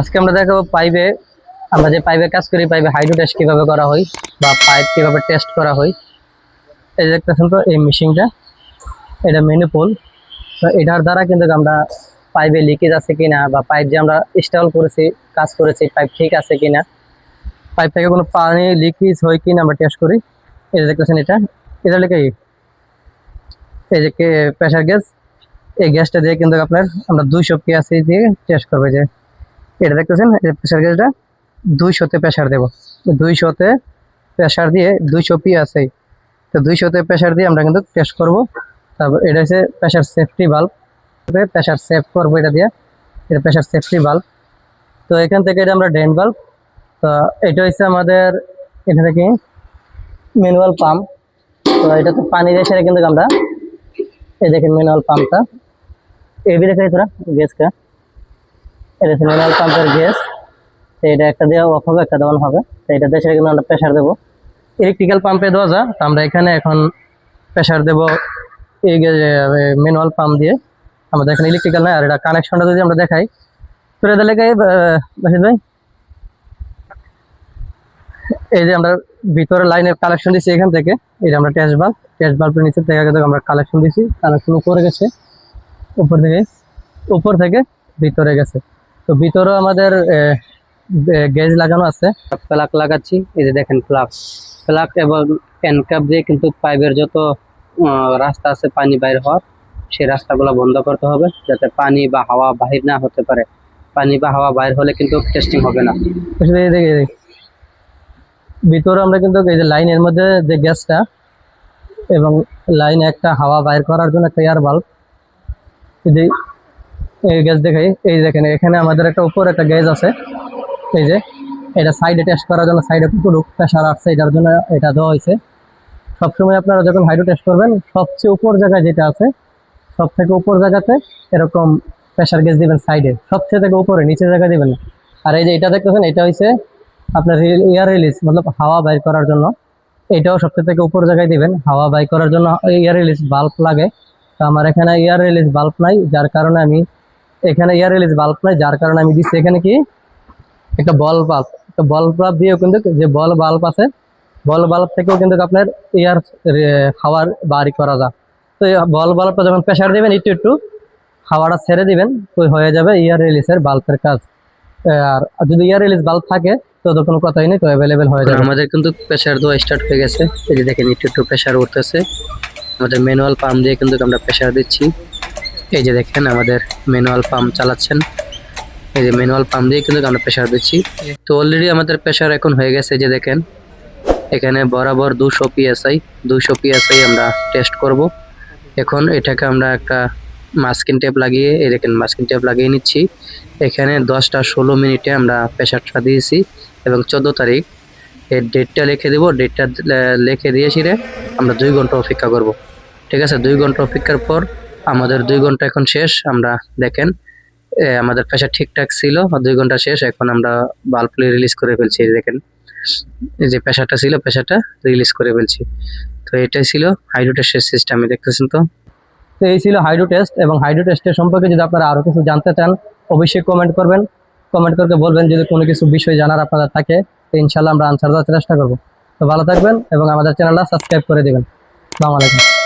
আজকে আমরা দেখাবো পাইপে, আমরা যে পাইপে কাজ করি, পাইপে হাইড্রো টেস্ট কীভাবে করা হয় বা পাইপ কীভাবে টেস্ট করা হয়। এই যে দেখতেছেন তো, এই মেশিনটা এটা মেনুপোল তো এটার দ্বারা কিন্তু আমরা পাইপে লিকেজ আছে কিনা বা পাইপ যে আমরা ইনস্টল করেছি, কাজ করেছি পাইপ ঠিক আছে কিনা পাইপ থেকে কোনো পানি লিকেজ হয় কিনা আমরা টেস্ট করি। এই যে দেখতেছেন এটা এটা লিখে এই যে প্রেশার গ্যাস এই গ্যাসটা দিয়ে কিন্তু আপনার আমরা দুইশো পিএসি দিয়ে টেস্ট করব যে। এটা দেখতেছেন প্রেশার গ্যাসটা দুইশোতে প্রেশার দেবো। দুইশোতে প্রেশার দিয়ে দুইশো পিএসআই তো দুইশোতে প্রেশার দিয়ে আমরা কিন্তু টেস্ট করব। তারপর এটা হচ্ছে pressure safety bulb pressure save করব এটা দিয়ে। এটা প্রেশার সেফটি বাল্ব তো এখান থেকে এটা আমরা ড্রেন বাল্ব তো এটা হচ্ছে আমাদের এখান থেকে ম্যানুয়াল পাম্প তো এটা তো পানি সেটা কিন্তু আমরা এই দেখেন ম্যানুয়াল পাম্পটা এবি দেখে তোরা গ্যাসটা। এটা হচ্ছে ম্যানুয়াল পাম্পের গ্যাস। তো এটা একটা দেওয়া অফ হবে, একটা দেওয়ান হবে। তো এটা দেশে কিন্তু আমরা প্রেশার দেবো। ইলেকট্রিক্যাল পাম্পে দেওয়া যায় তো আমরা এখানে এখন প্রেশার দেবো এই ম্যানুয়াল পাম্প দিয়ে। আমাদের এখানে ইলেকট্রিক্যাল নয় আর এটা কানেকশনটা যদি আমরা দেখাই। তো এটা লেগে বাসিদ ভাই? এই যে আমরা ভিতরে লাইনের কালেকশন দিচ্ছি এখান থেকে। যে আমরা টেস্ট বাল্ব টেস্ট বাল্বের নিচে থেকে আমরা কালেকশন দিচ্ছি কালেকশন উপরে গেছে। উপর থেকে উপর থেকে ভিতরে গেছে। তো ভিতরেও আমাদের গ্যাস লাগানো আছে। প্লাগ লাগাচ্ছি, এই যে দেখেন প্লাগ প্লাগ এবং ক্যাপ দিয়ে কিন্তু পাইপের যত রাস্তা আছে পানি বাইর হওয়ার, সেই রাস্তাগুলো বন্ধ করতে হবে, যাতে পানি বা হাওয়া বাহির না হতে পারে। পানি বা হাওয়া বাইর হলে কিন্তু টেস্টিং হবে না। ভিতরে আমরা কিন্তু এই যে লাইনের মধ্যে যে গ্যাসটা, এবং লাইনে একটা হাওয়া বাইর করার জন্য একটা এয়ার বাল্ব যে এই গ্যাস দেখাই। এই দেখেন, এখানে আমাদের একটা উপরে একটা গ্যাস আছে। এই যে, এটা সাইডে টেস্ট করার জন্য সাইডে কতটুক প্রেশার আসছে, এটার জন্য এটা দেওয়া হয়েছে। সবসময় আপনারা যখন হাইড্রো টেস্ট করবেন, সবচেয়ে উপর জায়গায় যেটা আছে সব থেকে উপর জায়গাতে এরকম প্রেশার গ্যাস দিবেন সাইডে সবচেয়ে থেকে উপরে, নিচে জায়গায় দিবেন আর এই যে এটা দেখতেছেন, এটা হচ্ছে আপনার এয়ার রিলিজ মতলব হাওয়া বাইর করার জন্য। এটাও সবচেয়ে থেকে উপর জায়গায় দিবেন। হাওয়া বাইর করার জন্য এয়ার রিলিজ বাল্ব লাগে। তো আমার এখানে এয়ার রিলিজ বাল্ব নাই, যার কারণে আমি এখানে এয়ার রিলিজ বাল্ব নাই, যার কারণে আমি দিচ্ছি এখানে কি? একটা বল বাল্ব একটা বল বাল্ব দিয়েও কিন্তু যে বল বাল্ব আছে বল বাল্ব থেকেও কিন্তু আপনার এয়ার হাওয়ার বাড়ি করা যায়। তো বল বাল্বটা যখন প্রেশার দিবেন, একটু একটু হাওয়াটা ছেড়ে দিবেন, তো হয়ে যাবে এয়ার রিলিজের বাল্বের কাজ। আর যদি এয়ার রিলিজ বাল্ব থাকে, তো তো কোনো কথাই নেই, তো অ্যাভেলেবেল হয়ে যাবে। আমাদের কিন্তু প্রেশার দেওয়া স্টার্ট হয়ে গেছে। এই যে দেখেন, একটু একটু প্রেশার উঠতেছে। আমাদের ম্যানুয়াল পাম্প দিয়ে কিন্তু আমরা প্রেশার দিচ্ছি। এই যে দেখেন আমাদের ম্যানুয়াল পাম্প চালাচ্ছেন। এই যে ম্যানুয়াল পাম্প দিয়ে কিন্তু আমরা প্রেশার দিচ্ছি। তো অলরেডি আমাদের প্রেশার এখন হয়ে গেছে যে দেখেন। এখানে বরাবর দুশো পিএসআই দুশো পিএসআই আমরা টেস্ট করব। এখন এটাকে আমরা একটা মাস্কিন টেপ লাগিয়ে, এই দেখেন মাস্কিন টেপ লাগিয়ে নিচ্ছি। এখানে দশটা ষোলো মিনিটে আমরা প্রেশারটা দিয়েছি এবং চোদ্দ তারিখ এর ডেটটা লিখে দেবো। ডেটটা লিখে দিয়েছি রে আমরা দুই ঘণ্টা অপেক্ষা করব। ঠিক আছে? দুই ঘণ্টা অপেক্ষার পর আমাদের দুই ঘণ্টা এখন শেষ, আমরা দেখেন আমাদের প্রেশার ঠিকঠাক ছিল, দুই ঘণ্টা শেষ, এখন আমরা বাল্বলি রিলিজ করে ফেলছি দেখেন। এই যে প্রেশারটা ছিল প্রেশারটা রিলিজ করে ফেলছি। তো এটাই ছিল হাইড্রো টেস্টের সিস্টেমে দেখতেছেন তো? তো এই ছিল হাইড্রো টেস্ট এবং হাইড্রো টেস্টের সম্পর্কে যদি আপনারা আরও কিছু জানতে চান, অবশ্যই কমেন্ট করবেন। কমেন্ট করকে বলবেন যদি কোনো কিছু বিষয় জানার আপনাদের থাকে, তো ইনশাল্লাহ আমরা আনসার দেওয়ার চেষ্টা করব। তো ভালো থাকবেন এবং আমাদের চ্যানেলটা সাবস্ক্রাইব করে দেবেন। আলাইকুম।